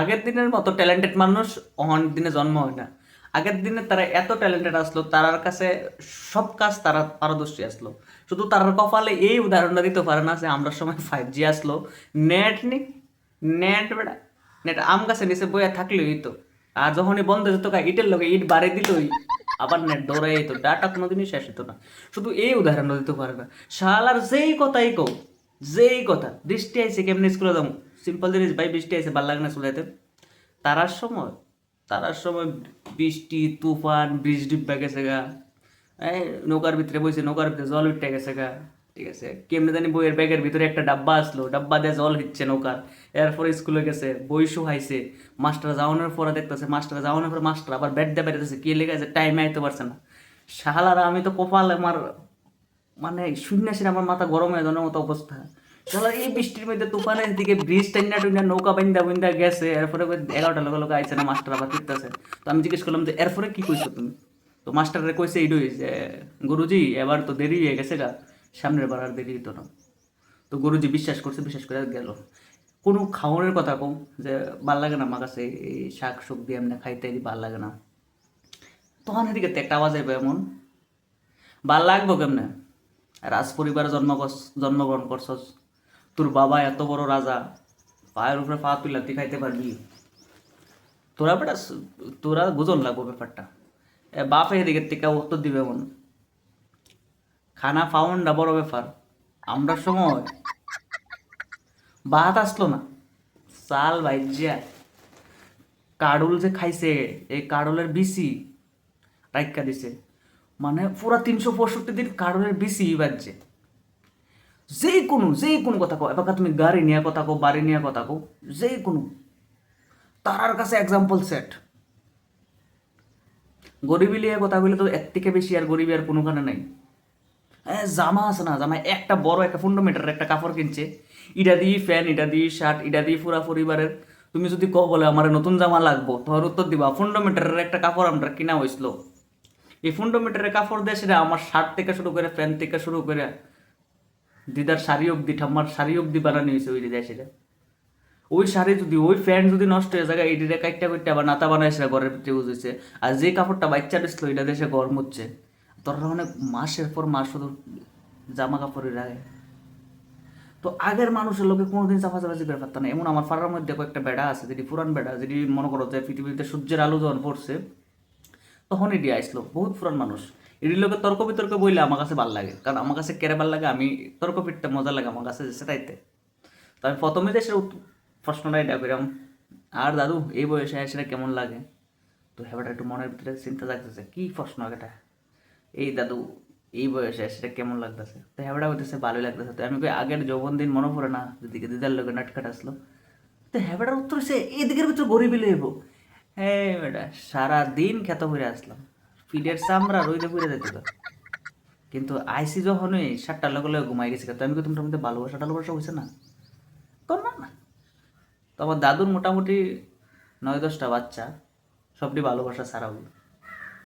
আগের দিনের মতো ট্যালেন্টেড মানুষ অহন দিনে জন্ম হয় না। আগের দিনে তারা এত ট্যালেন্টেড আসলো, তারার কাছে সব কাজ তারা পারদর্শী আসলো। শুধু তার কপালে এই উদাহরণটা দিতে পারে না যে আমরা সময় ফাইভ জি আসলো নেট নি নেট বেড়া নেট আম গাছে নিচে বইয়া থাকলেই তো আর যখনই বন্ধ কা, ইটের লোকে ইট বাড়ে দিলই, আবার নেট দৌড়াই যেত ডাটা কোনোদিনই শেষ হতো না। শুধু এই উদাহরণটা দিতে পারে না। শালার যেই কথাই কও, যেই কথা, দৃষ্টি আইছে কেমনি স্কুলে যাব? সিম্পল জিনিস, ভাই বৃষ্টি আইছে, ভালো লাগে না চলে তারার সময় তারার সময় বৃষ্টি, তুফান, ব্রিজ ডিব্বা গেছে গা। এই নৌকার ভিতরে বসে নৌকার ভিতরে জল উঠতে গেছে গা। ঠিক আছে, কেমনে জানি বইয়ের ব্যাগের ভিতরে একটা ডাব্বা আসলো, ডাব্বা দিয়ে জল হিচ্ছে নৌকার। এরপরে স্কুলে গেছে, বই শুহাইছে মাস্টার যাওয়ানোর পরে দেখতেছে, মাস্টার যাওয়ানোর পরে মাস্টার আবার ব্যাট দিয়ে বেরোতেছে কে লেগে আছে টাইমে আইতে পারছে না। শাহালারা আমি তো কপাল আমার মানে শূন্য আমার মাথা গরম হয়ে মতো অবস্থা। এই বৃষ্টির মধ্যে তুফানের দিকে ব্রিজ টাইনা টুইনা নৌকা বাইন্দা গেছে, এরপরে এগারোটা লোক লোক না, মাস্টার আবার তো আমি জিজ্ঞেস করলাম যে, এরপরে কি কইছো তুমি? তো কইছে যে, গুরুজি, এবার তো দেরি হয়ে গেছে গা, সামনের বার আর দেরি হতো না। তো গুরুজি বিশ্বাস করছে, বিশ্বাস করে গেল। কোনো খাওয়ানোর কথা কম, যে ভালো লাগে না আমার কাছে, এই শাক সবজি এমনি খাইতে ভালো লাগে না। তখন এদিকে একটা আওয়াজ আইবে এমন, ভালো লাগবো কেমনে? রাজ পরিবারে জন্ম জন্মগ্রহণ করছস? তোর বাবা এত বড় রাজা, পায়ের উপরে পা তুই লাতি খাইতে পারবি? তোরা বেটা তোরা বুঝন লাগবো ব্যাপারটা। বাপে এদিকে থেকে উত্তর দিবে এমন খানা ফাউন্ডা বড় ব্যাপার, আমরা সময় ভাত আসলো না। চাল ভাইজিয়া কাডুল যে খাইছে, এই কাডুলের বিসি রাইকা দিছে। মানে পুরা তিনশো পঁয়ষট্টি দিন কাডুলের বিসি বাজছে। যে কোনো যে কোনো কথা কো এবার তুমি গাড়ি নিয়ে কথা কো বাড়ি নিয়ে কথা কো যে কোনো তারার কাছে এক্সাম্পল সেট গরিবি লিয়ে কথা বলে তো এর থেকে বেশি আর গরিবি আর কোনোখানে নাই। হ্যাঁ জামা আছে না জামা একটা বড়, একটা ফুন্ডামেন্টার একটা কাপড় কিনছে। ইটা দিয়ে ফ্যান ইটা দিয়ে শার্ট ইটা দিয়ে পুরা পরিবারের। তুমি যদি কো বলে, আমার নতুন জামা লাগবো তোমার উত্তর দিবা ফুন্ডামেন্টারের একটা কাপড় আমরা কিনা হয়েছিল এই ফুন্ডামেন্টারের কাপড় দিয়ে সেটা আমার শার্ট থেকে শুরু করে প্যান্ট থেকে শুরু করে দিদার শাড়ি অব্দি, ঠাম্মার শাড়ি অব্দি বানানো হয়েছে ওই দেয় সেটা ওই শাড়ি যদি, ওই প্যান্ট যদি নষ্ট হয়ে যায়, এই দিদা কাইটটা করতে আবার নাতা বানায় সেটা ঘরের ভিতরে হয়েছে। আর যে কাপড়টা বাচ্চা দিছিল এটা দেশে গরম হচ্ছে। তোরা অনেক মাসের পর মাস শুধু জামা কাপড়ে রাখে তো আগের মানুষের লোকে কোনোদিন চাপাচাপাচি করে পারত না। এমন আমার পাড়ার মধ্যে কয়েকটা বেড়া আছে যেটি পুরান বেড়া যেটি মনে করো যে পৃথিবীতে সূর্যের আলো যখন পড়ছে তখন এটি আসলো। বহুত পুরান মানুষ। এটির লোকে তর্ক বিতর্ক বইলে আমার কাছে ভালো লাগে। কারণ আমার কাছে কেড়ে ভালো লাগে, আমি তর্ক ফিরতে মজা লাগে আমার কাছে যেতে সেটাইতে। তো আমি প্রথমে উত- প্রশ্নটা এটা করিলাম আর দাদু, এই বয়সে সেটা কেমন লাগে? তো হেবাটা একটু মনের ভিতরে চিন্তা লাগতেছে কি প্রশ্ন এটা এই দাদু, এই বয়সে সেটা কেমন লাগতেছে? তো হেবাটা হইতেছে ভালোই লাগতেছে। তো আমি কই, আগের যৌবন দিন মনে পড়ে না, যেদিকে দিদার লোকে নাটকাট আসলো? তো হেবাটার উত্তর হচ্ছে এদিকের ভিতরে গরিবই লইব। হ্যাঁ বেটা সারা দিন খেত করে আসলাম। ফিডের চামড়া রইলে পুড়ে যেতে তো। কিন্তু আইসি যখনই সাতটার লগে লগে ঘুমাই গেছি তো আমি তোমার মধ্যে ভালোবাসা টালোবাসা হয়েছে না? তো না না। তো আমার দাদুর মোটামুটি নয় দশটা বাচ্চা, সবটি ভালোবাসা ছাড়াও